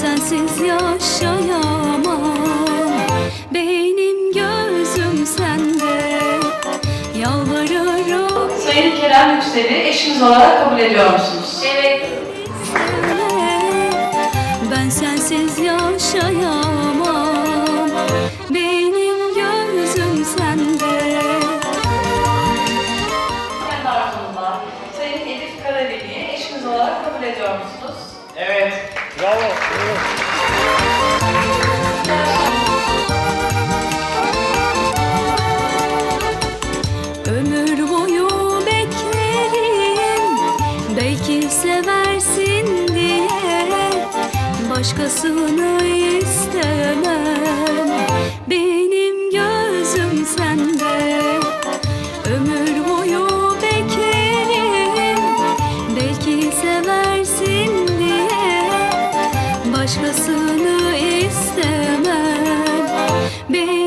sensiz yaşayamam Benim gözüm sende Yalvarırım Sayın Kerem Yüksel'i eşiniz olarak kabul ediyor musunuz? Evet. Ben sensiz yaşayamam Benim gözüm sende Kendi arkamda Sayın Elif Karadeli'yi eşiniz olarak kabul ediyor musunuz? Evet. Bravo. Başkasını istemem. Benim gözüm sende Ömür boyu beklerim. Belki seversin diye Başkasını istemem. Benim